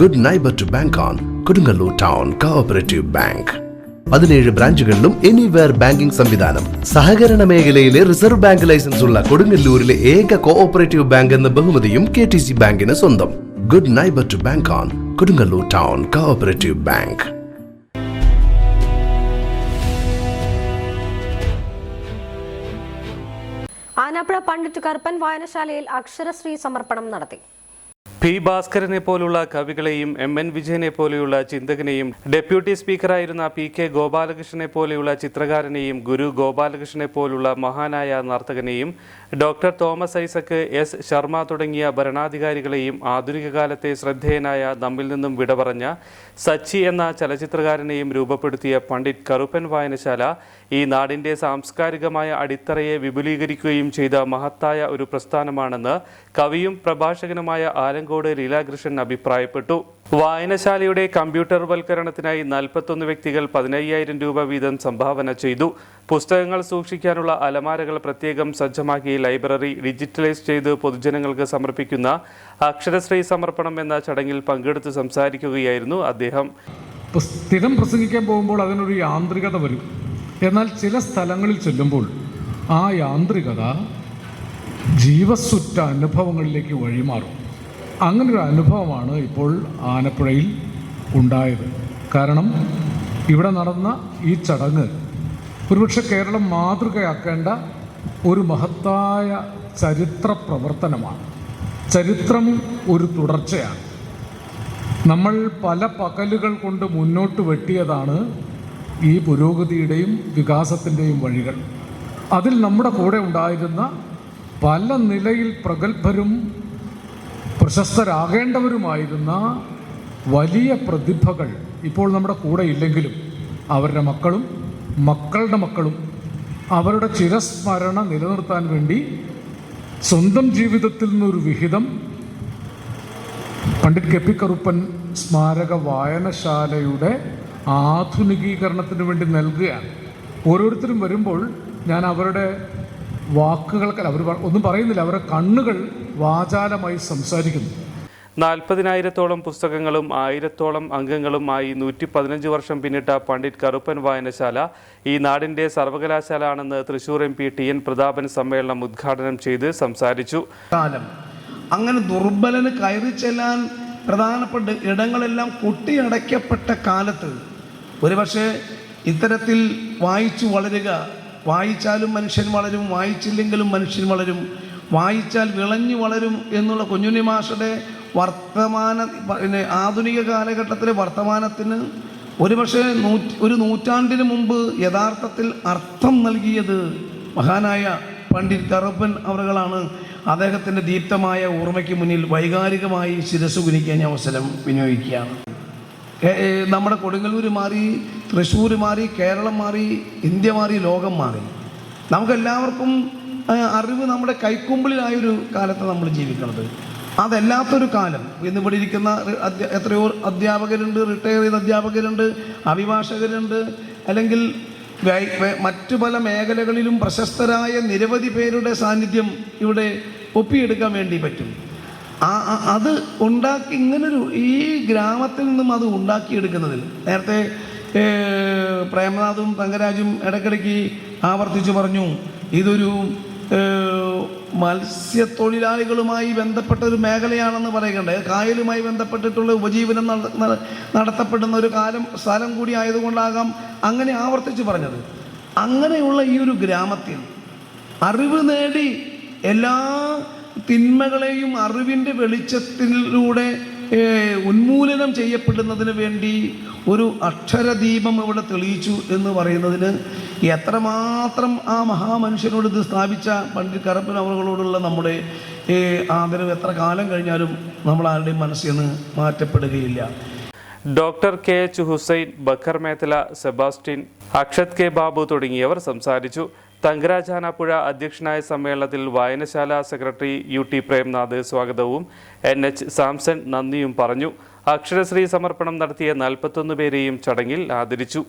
Good neighbour to bank on Kodungallur town cooperative bank പതിനേഴ് ബ്രാഞ്ചുകളിലും anywhere banking സംവിധാനം. സഹകരണ മേഖലയിലെ റിസർവ് ബാങ്ക് ലൈസൻസ് ഉള്ള കൊടുങ്ങല്ലൂരിലെ ഏക കോഓപ്പറേറ്റീവ് ബാങ്ക് എന്ന ബഹുമതിയും കെ ടി സി ബാങ്കിന് സ്വന്തം. Good neighbour to bank on Kodungallur town cooperative bank Anapuzha Pandit Karuppan വായനശാലയിൽ Aksharashree സമർപ്പണം നടത്തി. പി ഭാസ്കരനെ പോലുള്ള കവികളെയും എം എൻ വിജയനെ പോലെയുള്ള ചിന്തകനെയും ഡെപ്യൂട്ടി സ്പീക്കറായിരുന്ന പി കെ ഗോപാലകൃഷ്ണനെ പോലെയുള്ള ചിത്രകാരനെയും ഗുരു ഗോപാലകൃഷ്ണനെ പോലുള്ള മഹാനായ നർത്തകനെയും ഡോക്ടർ തോമസ് ഐസക് എസ് ശർമ്മ തുടങ്ങിയ ഭരണാധികാരികളെയും ആധുനിക കാലത്തെ ശ്രദ്ധേയനായ നമ്മിൽ നിന്നും വിട പറഞ്ഞ സച്ചി എന്ന ചലച്ചിത്രകാരനെയും രൂപപ്പെടുത്തിയ പണ്ഡിറ്റ് കറുപ്പൻ വായനശാല ഈ നാടിന്റെ സാംസ്കാരികമായ അടിത്തറയെ വിപുലീകരിക്കുകയും ചെയ്ത മഹത്തായ ഒരു പ്രസ്ഥാനമാണെന്ന് കവിയും പ്രഭാഷകനുമായ ആലങ്കോട് ലീലാകൃഷ്ണൻ അഭിപ്രായപ്പെട്ടു. വായനശാലയുടെ കമ്പ്യൂട്ടർ വൽക്കരണത്തിനായി നാൽപ്പത്തൊന്ന് വ്യക്തികൾ പതിനയ്യായിരം രൂപ വീതം സംഭാവന ചെയ്തു. പുസ്തകങ്ങൾ സൂക്ഷിക്കാനുള്ള അലമാരകൾ പ്രത്യേകം സജ്ജമാക്കി ലൈബ്രറി ഡിജിറ്റലൈസ് ചെയ്ത് പൊതുജനങ്ങൾക്ക് സമർപ്പിക്കുന്ന അക്ഷരശ്രീ സമർപ്പണം എന്ന ചടങ്ങിൽ പങ്കെടുത്ത് സംസാരിക്കുകയായിരുന്നു അദ്ദേഹം. സ്ഥിരം പ്രസംഗിക്കാൻ പോകുമ്പോൾ അതിനൊരു യാന്ത്രികത വരും. എന്നാൽ ചില സ്ഥലങ്ങളിൽ ചെല്ലുമ്പോൾ ആ യാന്ത്രികത ജീവസുറ്റ അനുഭവങ്ങളിലേക്ക് വഴിമാറും. അങ്ങനൊരു അനുഭവമാണ് ഇപ്പോൾ ആനപ്പുഴയിൽ ഉണ്ടായത്. കാരണം ഇവിടെ നടന്ന ഈ ചടങ്ങ് ഒരുപക്ഷെ കേരളം മാതൃകയാക്കേണ്ട ഒരു മഹത്തായ ചരിത്ര പ്രവർത്തനമാണ്. ചരിത്രം ഒരു തുടർച്ചയാണ്. നമ്മൾ പല പകലുകൾ കൊണ്ട് മുന്നോട്ട് വെട്ടിയതാണ് ഈ പുരോഗതിയുടെയും വികാസത്തിന്റെയും വഴികൾ. അതിൽ നമ്മുടെ കൂടെ ഉണ്ടായിരുന്ന പല നിലയിൽ പ്രഗത്ഭരും പ്രശസ്തരാകേണ്ടവരുമായിരുന്ന വലിയ പ്രതിഭകൾ ഇപ്പോൾ നമ്മുടെ കൂടെ ഇല്ലെങ്കിലും അവരുടെ മക്കളും മക്കളുടെ മക്കളും അവരുടെ ചിരസ്മരണ നിലനിർത്താൻ വേണ്ടി സ്വന്തം ജീവിതത്തിൽ നിന്നൊരു വിഹിതം പണ്ഡിറ്റ് കെ പി കറുപ്പൻ സ്മാരക വായനശാലയുടെ ആധുനികീകരണത്തിന് വേണ്ടി നൽകുകയാണ്. ഓരോരുത്തരും വരുമ്പോൾ ഞാൻ അവരുടെ വാക്കുകൾക്ക് അവർ ഒന്നും പറയുന്നില്ല. അവരുടെ കണ്ണുകൾ വാചാലമായി സംസാരിക്കുന്നു. നാൽപ്പതിനായിരത്തോളം പുസ്തകങ്ങളും ആയിരത്തോളം അംഗങ്ങളുമായി നൂറ്റി പതിനഞ്ച് വർഷം പിന്നിട്ട പണ്ഡിറ്റ് കറുപ്പൻ വായനശാല ഈ നാടിന്റെ സർവകലാശാല ആണെന്ന് Thrissur M P T N Prathapan സമ്മേളനം ഉദ്ഘാടനം ചെയ്ത് സംസാരിച്ചു. കാലം. അങ്ങനെ ദുർബലന് കയറി ചെല്ലാൻ പ്രധാനപ്പെട്ട ഇടങ്ങളെല്ലാം കൊട്ടിയടയ്ക്കപ്പെട്ട കാലത്ത് ഒരുപക്ഷെ ഇത്തരത്തിൽ വായിച്ചു വളരുക വായിച്ചാലും മനുഷ്യൻ വളരും വായിച്ചില്ലെങ്കിലും മനുഷ്യൻ വളരും വായിച്ചാൽ വിളഞ്ഞു വളരും എന്നുള്ള കുഞ്ഞുണ്ണി മാഷയുടെ വർത്തമാന പിന്നെ ആധുനിക കാലഘട്ടത്തിലെ വർത്തമാനത്തിന് ഒരുപക്ഷെ നൂറ്റി ഒരു നൂറ്റാണ്ടിന് മുമ്പ് യഥാർത്ഥത്തിൽ അർത്ഥം നൽകിയത് മഹാനായ പണ്ഡിറ്റ് കറുപ്പൻ അവറുകളാണ്. അദ്ദേഹത്തിന്റെ ദീപ്തമായ ഓർമ്മയ്ക്ക് മുന്നിൽ വൈകാരികമായി ശിരസ് കുനിക്കാൻ അവസരം വിനിയോഗിക്കുകയാണ്. നമ്മുടെ കൊടുങ്ങല്ലൂർ മാറി തൃശ്ശൂർ മാറി കേരളം മാറി ഇന്ത്യ മാറി ലോകം മാറി. നമുക്കെല്ലാവർക്കും അറിവ് നമ്മുടെ കൈക്കുമ്പിളിലായൊരു കാലത്ത് നമ്മൾ ജീവിക്കുന്നത്. അതല്ലാത്തൊരു കാലം. ഇന്ന് ഇവിടെ ഇരിക്കുന്ന എത്രയോ അധ്യാപകരുണ്ട് റിട്ടയർ ചെയ്ത അധ്യാപകരുണ്ട് അഭിഭാഷകരുണ്ട് അല്ലെങ്കിൽ മറ്റു പല മേഖലകളിലും പ്രശസ്തരായ നിരവധി പേരുടെ സാന്നിധ്യം ഇവിടെ ഒപ്പിയെടുക്കാൻ വേണ്ടി പറ്റും. അത് ഉണ്ടാക്കി ഇങ്ങനൊരു ഈ ഗ്രാമത്തിൽ നിന്നും അത് ഉണ്ടാക്കിയെടുക്കുന്നതിൽ നേരത്തെ പ്രേമനാഥും തങ്കരാജും ഇടയ്ക്കിടയ്ക്ക് ആവർത്തിച്ചു പറഞ്ഞു ഇതൊരു മത്സ്യത്തൊഴിലാളികളുമായി ബന്ധപ്പെട്ട ഒരു മേഖലയാണെന്ന് പറയുകയുണ്ട് കായലുമായി ബന്ധപ്പെട്ടിട്ടുള്ള ഉപജീവനം നട- നട- നടത്തപ്പെടുന്ന ഒരു കാലം സ്ഥലം കൂടി ആയതുകൊണ്ടാകാം അങ്ങനെ ആവർത്തിച്ച് പറഞ്ഞത്. അങ്ങനെയുള്ള ഈ ഒരു ഗ്രാമത്തിൽ അറിവ് നേടി എല്ലാ തിന്മകളെയും അറിവിന്റെ വെളിച്ചത്തിലൂടെ ഉന്മൂലനം ചെയ്യപ്പെടുന്നതിന് വേണ്ടി ഒരു അക്ഷരദീപം ഇവിടെ തെളിയിച്ചു എന്ന് പറയുന്നതിന് എത്രമാത്രം ആ മഹാമനുഷ്യനോട് ഇത് സ്ഥാപിച്ച പണ്ഡിറ്റ് കറപ്പൻ അവറുകളോടുള്ള നമ്മുടെ ആദരവ് എത്ര കാലം കഴിഞ്ഞാലും നമ്മൾ ആരുടെയും മനസ്സിൽ നിന്ന് മാറ്റപ്പെടുകയില്ല. Doctor K H Hussain Bakkar Methala Sebastian Akshath K Babu തുടങ്ങിയവർ സംസാരിച്ചു. തങ്കരാജാനാപ്പുഴ അധ്യക്ഷനായ സമ്മേളനത്തിൽ വായനശാല സെക്രട്ടറി യു ടി പ്രേംനാഥ് സ്വാഗതവും എൻ എച്ച് സാംസൺ നന്ദിയും പറഞ്ഞു. അക്ഷരശ്രീ സമർപ്പണം നടത്തിയ നാൽപ്പത്തൊന്ന് പേരെയും ചടങ്ങിൽ ആദരിച്ചു.